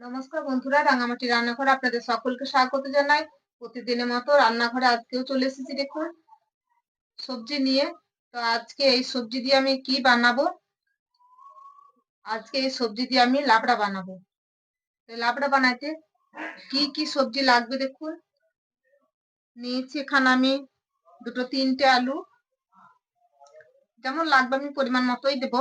নমস্কার বন্ধুরা, রাঙামাটি রান্নাঘরে আপনাদের সকলকে স্বাগত জানাই। প্রতিদিনের মতো রান্নাঘরে আজকেও চলে এসেছি, দেখুন, সবজি নিয়ে। তো আজকে এই সবজি দিয়ে আমি কি বানাবো? আজকে এই সবজি দিয়ে আমি লাবড়া বানাবো। তো লাবড়া বানাইতে কি কি সবজি লাগবে দেখুন? নিয়েছি এখানে আমি দুটো তিনটে আলু। যেমন লাগবে আমি পরিমাণ মতোই দেবো।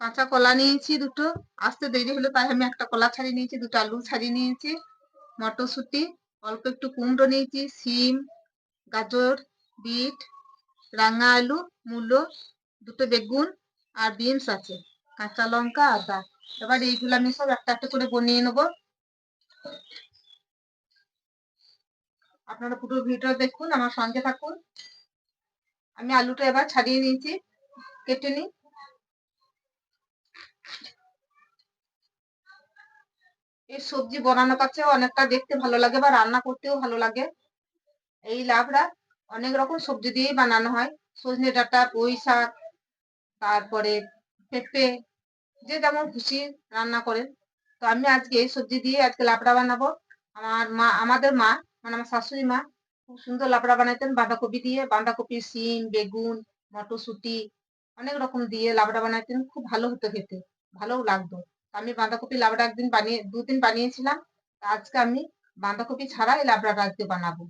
কাঁচা কলা নিয়েছি দুটো। আসতে দেরি হলো তাই আমি একটা কলা ছাড়িয়ে নিয়েছি, দুটো আলু ছাড়িয়ে নিয়েছি, মটরশুঁটি, অল্প একটু কুমড়ো নিয়েছি সিম গাজর, বিট, রাঙা আলু, মূলো, দুটো বেগুন আর বিনস আছে, কাঁচা লঙ্কা, আদা। এবার এইগুলো আমি সব একটা একটা করে বনিয়ে নেব। আপনারা পুরো ভিডিও দেখুন, আমার সঙ্গে থাকুন। আমি আলুটা এবার ছাড়িয়ে নিয়েছি, কেটে নিই। এই সবজি বানানোর কাছেও অনেকটা দেখতে ভালো লাগে বা রান্না করতেও ভালো লাগে। এই লাবড়া অনেক রকম সবজি দিয়েই বানানো হয়। সজনে ডাটা, পুঁই শাক, তারপরে পেঁপে, যে যেমন খুশি রান্না করেন। তো আমি আজকে এই সবজি দিয়ে আজকে লাবড়া বানাবো। আমার মা, আমাদের মা মানে আমার শাশুড়ি মা খুব সুন্দর লাবড়া বানাইতেন। বাঁধাকপি দিয়ে বাঁধাকপি সিম বেগুন, মটরশুঁটি অনেক রকম দিয়ে লাবড়া বানাইতেন। খুব ভালো হতো খেতে, ভালোও লাগতো। আমি বাঁধাকপি লাবড়া একদিন বানিয়ে, দুদিন বানিয়েছিলাম। আজকে আমি বাঁধাকপি ছাড়া এই লাবড়াটা আজকে বানাবো।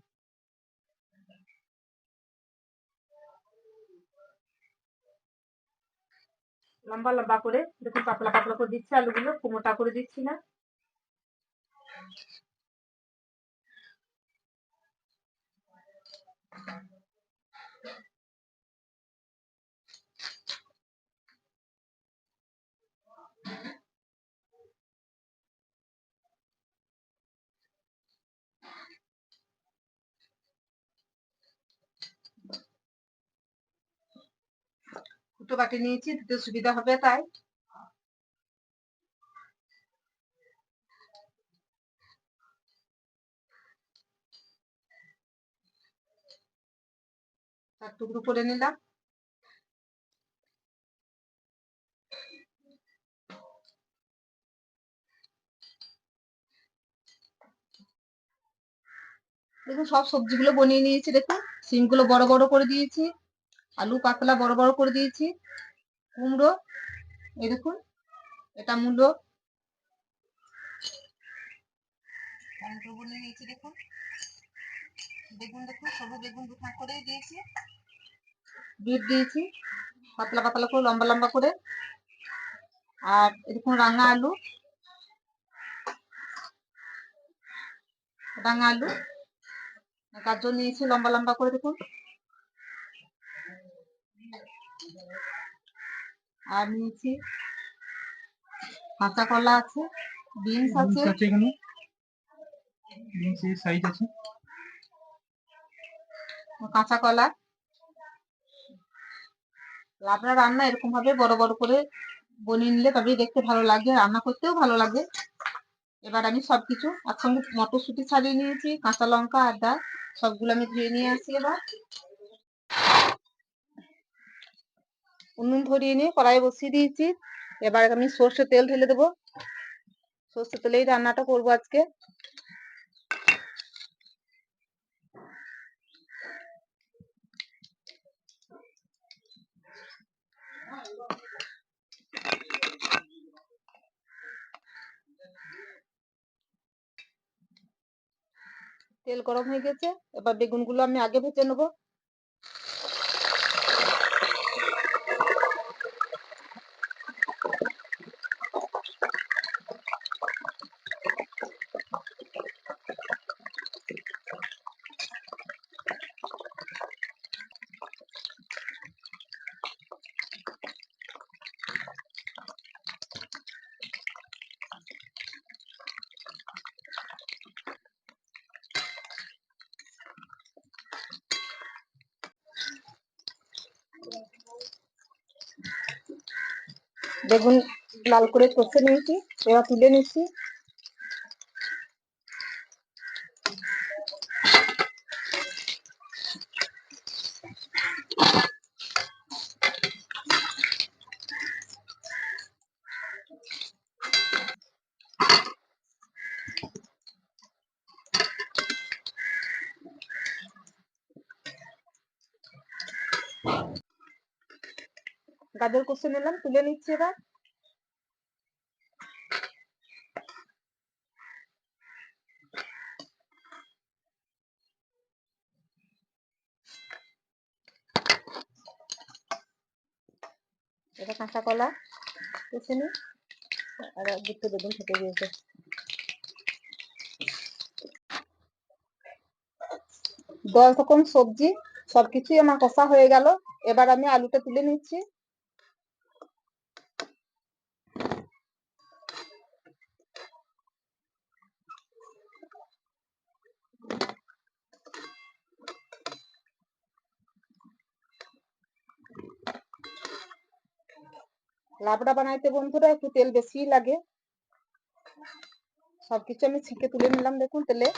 লম্বা লম্বা করে, দেখুন পাতলা পাতলা করে দিচ্ছি আলুগুলো খুব মোটা করে দিচ্ছি না। দুটো বাটি নিয়েছি, দিতে সুবিধা হবে তাই। টুকরো করে নিলাম। দেখুন, সব সবজিগুলো বনিয়ে নিয়েছি, দেখুন। সিমগুলো বড় বড় করে দিয়েছি। আলু পাতলা বড় বড় করে দিয়েছি। কুমড়ো এই দেখুন এটা মূলো। নিয়েছি দেখুন। বেগুন দেখুন সবুজ বেগুন দু করে দিয়েছি। বিট দিয়েছি পাতলা পাতলা করে লম্বা লম্বা করে। আর এরকম রাঙা আলু। রাঙা আলু। গাজর নিয়েছি লম্বা লম্বা করে দেখুন। আর নিয়েছি কাঁচা কলা আছে বিনস আছে। এখানে। বিনস এই সাইজ আছে। কাঁচা কলা। আপনার রান্না এরকম ভাবে বড় বড় করে বনিয়ে নিলে তবেই দেখতে ভালো লাগে রান্না করতেও ভালো লাগে। এবার আমি সবকিছু একসঙ্গে মটরশুঁটি ছাড়িয়ে নিয়েছি কাঁচা লঙ্কা আদা সবগুলো আমি ধুয়ে নিয়ে আসি এবার। উনুন ধরিয়ে নিয়ে কড়াই বসিয়ে দিয়েছি। এবার আমি সর্ষে তেল ঢেলে দেবো। সর্ষে তেলেই রান্নাটা করব আজকে। তেল গরম হয়ে গেছে। এবার বেগুনগুলো আমি আগে ভেজে নেব। বেগুন লাল করে কষে নিয়েছি এবার তুলে নিচ্ছি। গাজর কষে নিলাম, তুলে নিচ্ছি এবার। এটা কাঁচা কলা কষে নি। আর দুটো বেগুন থেকে দিয়েছে দশ রকম সবজি, সবকিছুই আমার কষা হয়ে গেল। এবার আমি আলুটা তুলে নিচ্ছি। লাবড়া বানাইতে বন্ধুরা একটু তেল বেশি লাগে। সবকিছু আমি ছিঁকে তুলে নিলাম দেখুন তেলে।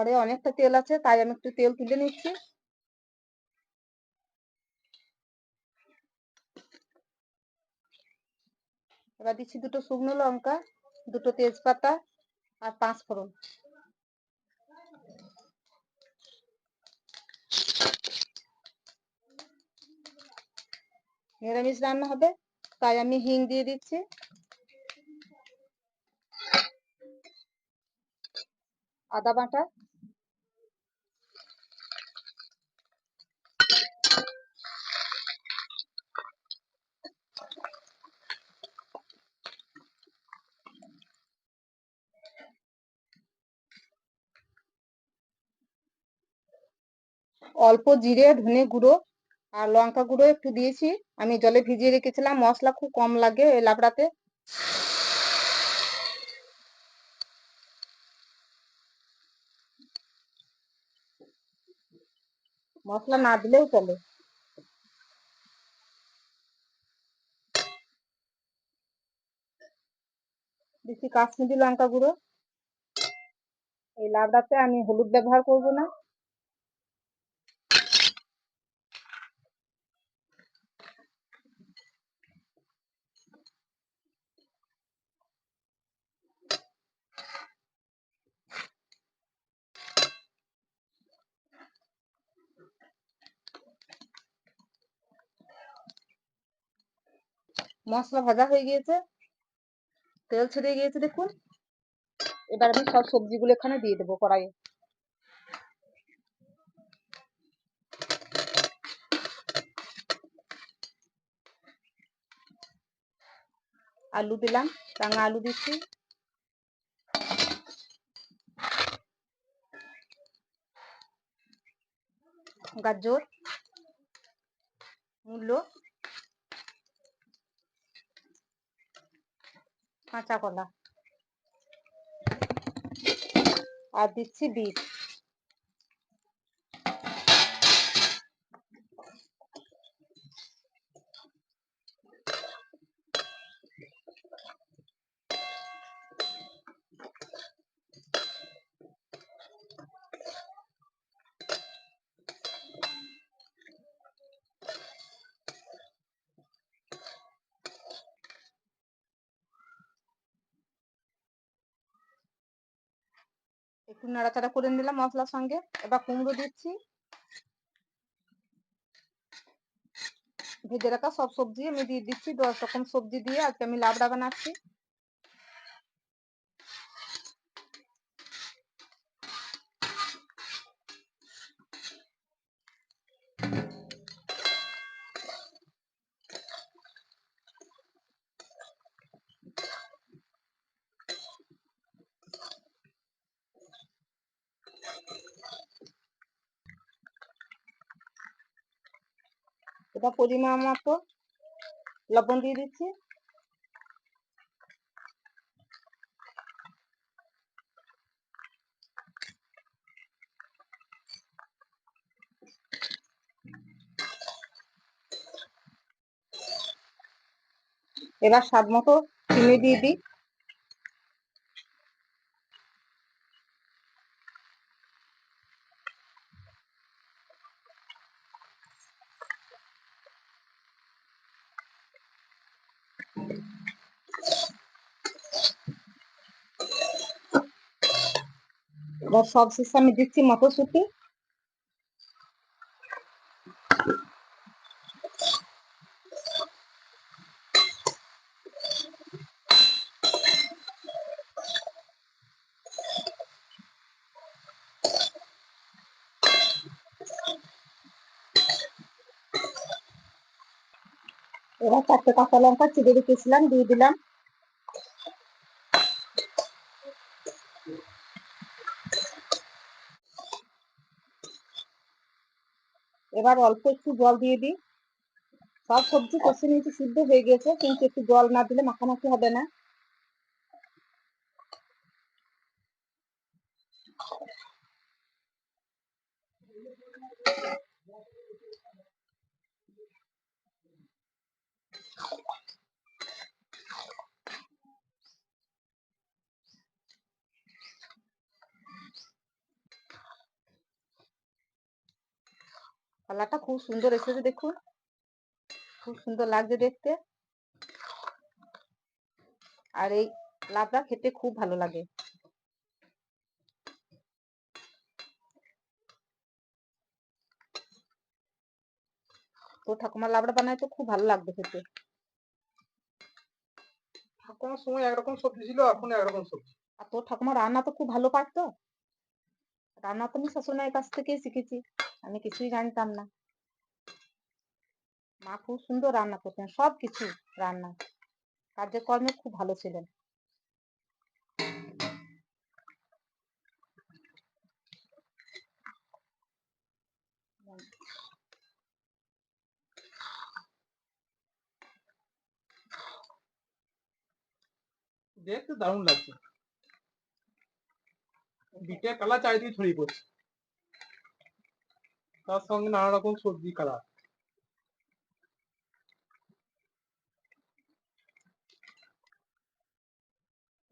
করে অনেকটা তেল আছে, তাই আমি একটু তেল তুলে নিচ্ছি। এবার দিচ্ছি দুটো শুকনো লঙ্কা, দুটো তেজপাতা আর পাঁচ ফোড়ন। নিরামিষ রান্না হবে, তাই আমি হিং দিয়ে দিচ্ছি। আদা বাটা। অল্প জিরে, ধনে গুঁড়ো আর লঙ্কা গুঁড়ো একটু দিয়েছি। আমি জলে ভিজিয়ে রেখেছিলাম, মশলা খুব কম লাগে এই লাবড়াতে। মশলা না দিলেও চলে। দিচ্ছি কাশ্মীরি লঙ্কা গুঁড়ো। এই লাবড়াতে আমি হলুদ ব্যবহার করব না। মশলা ভাজা হয়ে গিয়েছে। তেল ছেড়ে গিয়েছে দেখুন। এবার আমি সব সবজিগুলো এখানে দিয়ে দেবো কড়াইয়ে। আলু দিলাম, রাঙা আলু দিচ্ছি। গাজর, মূলো। কাঁচা কলা আর দিচ্ছি বিট একটু নাড়াচাড়া করে নিলাম মশলার সঙ্গে। এবার কুমড়ো দিচ্ছি। ভেজে রাখা সব সবজি আমি দিয়ে দিচ্ছি, দশ রকম সবজি দিয়ে। আজকে আমি লাবড়া বানাচ্ছি। এটা পরিমাণ মতো লবণ দিয়ে দিচ্ছি। এবার স্বাদ মতো চিনি দিয়ে দিই। সব শেষে আমি দিচ্ছি মটরশুঁটি। এবার চারটে কাঁচা লঙ্কা চিড়ে রেখেছিলাম দিয়ে দিলাম। এবার অল্প একটু জল দিয়ে দিই। সব সবজি কষে নিয়েছি, সিদ্ধ হয়ে গেছে, কিন্তু একটু জল না দিলে মাখামাখি হবে না। কালারটা খুব সুন্দর এসেছে দেখুন। খুব সুন্দর লাগছে দেখতে। আর এই লাবড়া খেতে খুব ভালো লাগে। তো ঠাকুমা লাবড়া বানায় তো খুব ভালো লাগবে খেতে। ঠাকুমার সময় একরকম সবজি ছিল এখন একরকম সবজি। আর তোর ঠাকুমা রান্না তো খুব ভালো পারতো। রান্না তো আমি শাশুড়ির কাছ থেকেই শিখেছি। আমি কিছুই জানতাম না। মা খুব সুন্দর রান্না করতেন সব কিছু রান্না। কার্যকর্মে খুব ভালো ছিলেন। দেখতে দারুণ লাগছে। বিটের কালার চারিদিকে ছড়িয়ে পড়ছে। তার সঙ্গে নানা রকম সবজি কালার।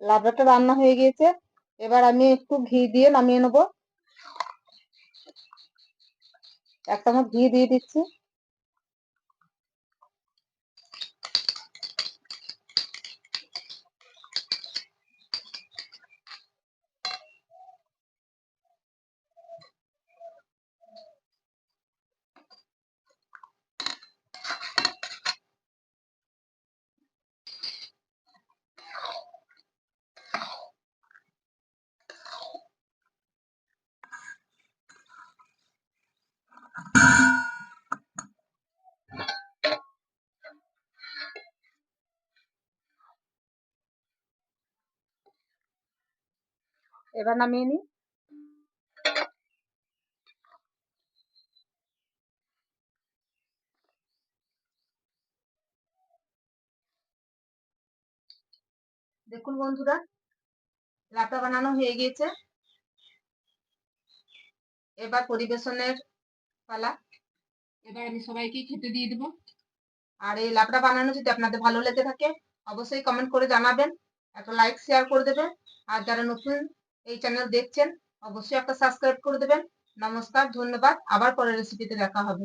লাবড়াটা রান্না হয়ে গিয়েছে। এবার আমি একটু ঘি দিয়ে নামিয়ে নেব। এক চামচ ঘি দিয়ে দিচ্ছি। এবার নামিয়ে নিই। দেখুন বন্ধুরা লাপড়া বানানো হয়ে গিয়েছে। এবার পরিবেশনের পালা। এবার আমি সবাইকে খেতে দিয়ে দেবো। আর এই লাপড়া বানানো যদি আপনাদের ভালো লেগে থাকে, অবশ্যই কমেন্ট করে জানাবেন। একটা লাইক শেয়ার করে দেবেন। আর যারা নতুন এই চ্যানেল দেখছেন, অবশ্যই একটা সাবস্ক্রাইব করে দেবেন। নমস্কার, ধন্যবাদ। আবার পরের রেসিপিতে দেখা হবে।